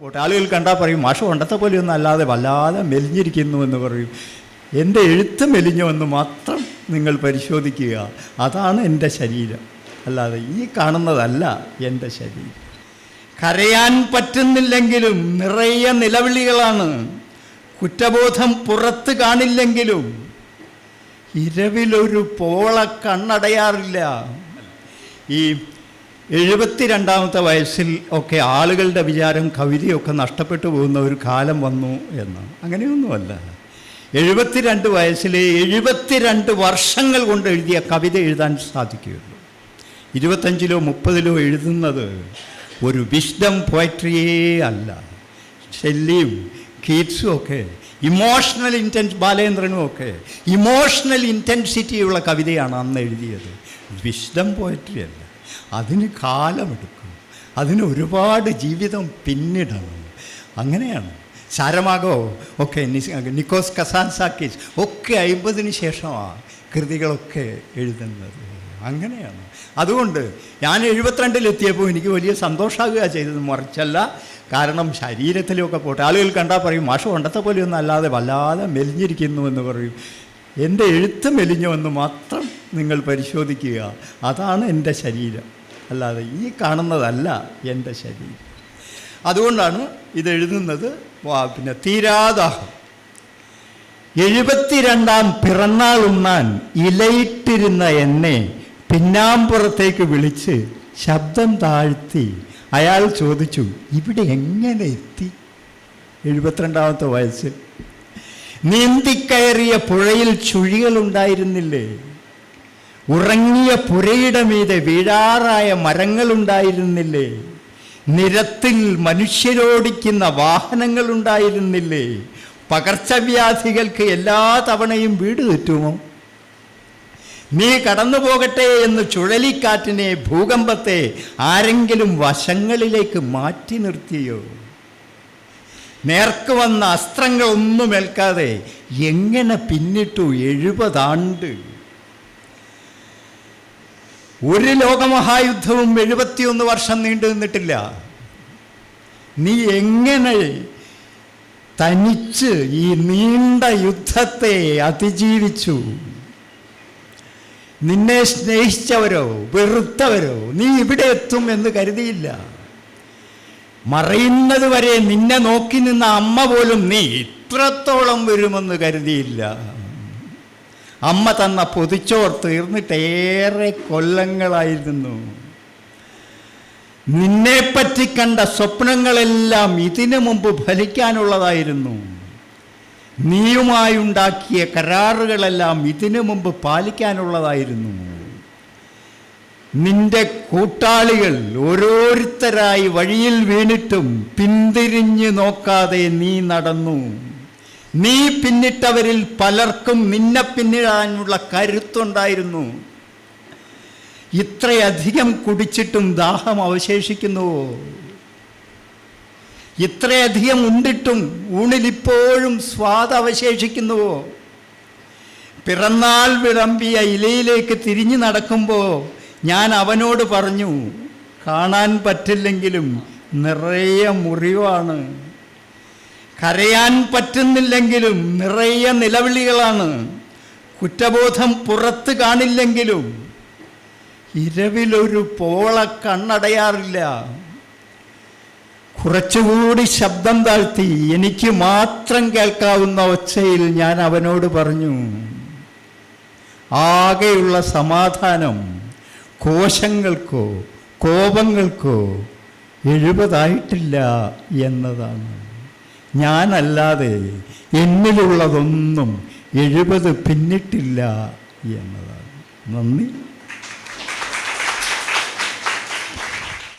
പോട്ടെ ആളുകൾ കണ്ടാൽ പറയും മാഷ് പണ്ടത്തെ പോലെയൊന്നും അല്ലാതെ വല്ലാതെ മെലിഞ്ഞിരിക്കുന്നു എന്ന് പറയും. എന്റെ എഴുത്ത് മെലിഞ്ഞുവെന്ന് മാത്രം നിങ്ങൾ പരിശോധിക്കുക. അതാണ് എന്റെ ശരീരം. അല്ലാതെ ഈ കാണുന്നതല്ല എന്റെ ശരീരം. കരയാൻ പറ്റുന്നില്ലെങ്കിലും നിറയെ നിലവിളികളാണ്. കുറ്റബോധം പുറത്ത് കാണില്ലെങ്കിലും ഇരവിലൊരു പോള കണ്ണടയാറില്ല. ഈ എഴുപത്തിരണ്ടാമത്തെ വയസ്സിൽ ഒക്കെ ആളുകളുടെ വിചാരം കവിതയൊക്കെ നഷ്ടപ്പെട്ടു പോകുന്ന ഒരു കാലം വന്നു എന്ന് അങ്ങനെയൊന്നുമല്ല. എഴുപത്തിരണ്ട് വയസ്സിലെ എഴുപത്തിരണ്ട് വർഷങ്ങൾ കൊണ്ട് എഴുതിയ കവിത എഴുതാൻ സാധിക്കുകയുള്ളൂ. ഇരുപത്തഞ്ചിലോ മുപ്പതിലോ എഴുതുന്നത് ഒരു വിഷ്ഡം പോയട്രിയേ അല്ല. ഷെല്ലിയും കീറ്റ്സും ഒക്കെ ഇമോഷണൽ ഇന്റൻസ് ബാലേന്ദ്രനും ഒക്കെ ഇമോഷണൽ ഇന്റൻസിറ്റിയുള്ള കവിതയാണ് അന്ന് എഴുതിയത്. വിഷ്ഡം പോയട്രി അല്ല. അതിന് കാലമെടുക്കും. അതിന് ഒരുപാട് ജീവിതം പിന്നിടണം. അങ്ങനെയാണ്. സാരമാകോ? ഒക്കെ നിക്കോസ് കസാൻസാക്കീസ് ഒക്കെ അയിമ്പതിന് ശേഷമാണ് കൃതികളൊക്കെ എഴുതുന്നത്. അങ്ങനെയാണ്. അതുകൊണ്ട് ഞാൻ എഴുപത്തിരണ്ടിലെത്തിയപ്പോൾ എനിക്ക് വലിയ സന്തോഷമാകുക ചെയ്തത് മറിച്ചല്ല. കാരണം ശരീരത്തിലൊക്കെ പോട്ടെ. ആളുകൾ കണ്ടാൽ പറയും മാഷ കൊണ്ടത്തെ പോലെയൊന്നും അല്ലാതെ വല്ലാതെ മെലിഞ്ഞിരിക്കുന്നു എന്ന് പറയും. എന്റെ എഴുത്ത് മെലിഞ്ഞു എന്ന് മാത്രം നിങ്ങൾ പരിശോധിക്കുക. അതാണ് എന്റെ ശരീരം. അല്ലാതെ ഈ കാണുന്നതല്ല എന്റെ ശരീരം. അതുകൊണ്ടാണ് ഇത് എഴുതുന്നത് വാ- പിന്നെ തീരാദാഹം. എഴുപത്തിരണ്ടാം പിറന്നാൾ ഉണ്ണാൻ ഇലയിട്ടിരുന്ന എന്നെ പിന്നാമ്പുറത്തേക്ക് വിളിച്ച് ശബ്ദം താഴ്ത്തി അയാൾ ചോദിച്ചു ഇവിടെ എങ്ങനെ എത്തി? എഴുപത്തിരണ്ടാമത്തെ വയസ്സിൽ. നീന്തിക്കയറിയ പുഴയിൽ ചുഴികളുണ്ടായിരുന്നില്ലേ ഉറങ്ങിയ പുരയുടെ മീതെ വീഴാറായ മരങ്ങളുണ്ടായിരുന്നില്ലേ? നിരത്തിൽ മനുഷ്യരോടിക്കുന്ന വാഹനങ്ങളുണ്ടായിരുന്നില്ലേ? പകർച്ചവ്യാധികൾക്ക് എല്ലാ തവണയും വീട് തെറ്റുമോ? നീ കടന്നു പോകട്ടെ എന്ന് ചുഴലിക്കാറ്റിനെ ഭൂകമ്പത്തെ ആരെങ്കിലും വശങ്ങളിലേക്ക് മാറ്റി നിർത്തിയോ? നേർക്ക് വന്ന അസ്ത്രങ്ങളൊന്നും ഏൽക്കാതെ എങ്ങനെ പിന്നിട്ടു എഴുപതാണ്ട്? ഒരു ലോകമഹായുദ്ധവും എഴുപത്തിയൊന്ന് വർഷം നീണ്ടു നിന്നിട്ടില്ല. നീ എങ്ങനെ തനിച്ച് ഈ നീണ്ട യുദ്ധത്തെ അതിജീവിച്ചു? നിന്നെ സ്നേഹിച്ചവരോ വെറുത്തവരോ നീ ഇവിടെ എത്തും എന്ന് കരുതിയില്ല. മറയുന്നത് വരെ നിന്നെ നോക്കി നിന്ന അമ്മ പോലും നീ ഇത്രത്തോളം വരുമെന്ന് കരുതിയില്ല. അമ്മ തന്ന പൊതിച്ചോർ തീർന്നിട്ട് ഏറെ കൊല്ലങ്ങളായിരുന്നു. നിന്നെപ്പറ്റി കണ്ട സ്വപ്നങ്ങളെല്ലാം ഇതിനു മുമ്പ് ഫലിക്കാനുള്ളതായിരുന്നു. നീയുമായുണ്ടാക്കിയ കരാറുകളെല്ലാം ഇതിനു മുമ്പ് പാലിക്കാനുള്ളതായിരുന്നു. നിന്റെ കൂട്ടാളികൾ ഓരോരുത്തരായി വഴിയിൽ വീണിട്ടും പിന്തിരിഞ്ഞു നോക്കാതെ നീ നടന്നു. നീ പിന്നിട്ടവരിൽ പലർക്കും നിന്നെ പിന്നിടാനുള്ള കരുത്തുണ്ടായിരുന്നു. ഇത്രയധികം കുടിച്ചിട്ടും ദാഹം അവശേഷിക്കുന്നുവോ ഇത്രയധികം ഉണ്ടിട്ടും ഊണിലിപ്പോഴും സ്വാദ് അവശേഷിക്കുന്നുവോ പിറന്നാൾ വിളമ്പിയ ഇലയിലേക്ക് തിരിഞ്ഞു നടക്കുമ്പോൾ ഞാൻ അവനോട് പറഞ്ഞു കാണാൻ പറ്റില്ലെങ്കിലും നിറയെ മുറിവാണ്. കരയാൻ പറ്റുന്നില്ലെങ്കിലും നിറയെ നിലവിളികളാണ്. കുറ്റബോധം പുറത്ത് കാണില്ലെങ്കിലും ഇരവിലൊരു പോള കണ്ണടയാറില്ല. കുറച്ചുകൂടി ശബ്ദം താഴ്ത്തി എനിക്ക് മാത്രം കേൾക്കാവുന്ന ഒച്ചയിൽ ഞാൻ അവനോട് പറഞ്ഞു ആകെയുള്ള സമാധാനം കോശങ്ങൾക്കോ കോപങ്ങൾക്കോ എഴുപതായിട്ടില്ല എന്നതാണ്. ഞാനല്ലാതെ എന്നിലുള്ളതൊന്നും എഴുപത് പിന്നിട്ടില്ല എന്നതാണ്. നന്ദി.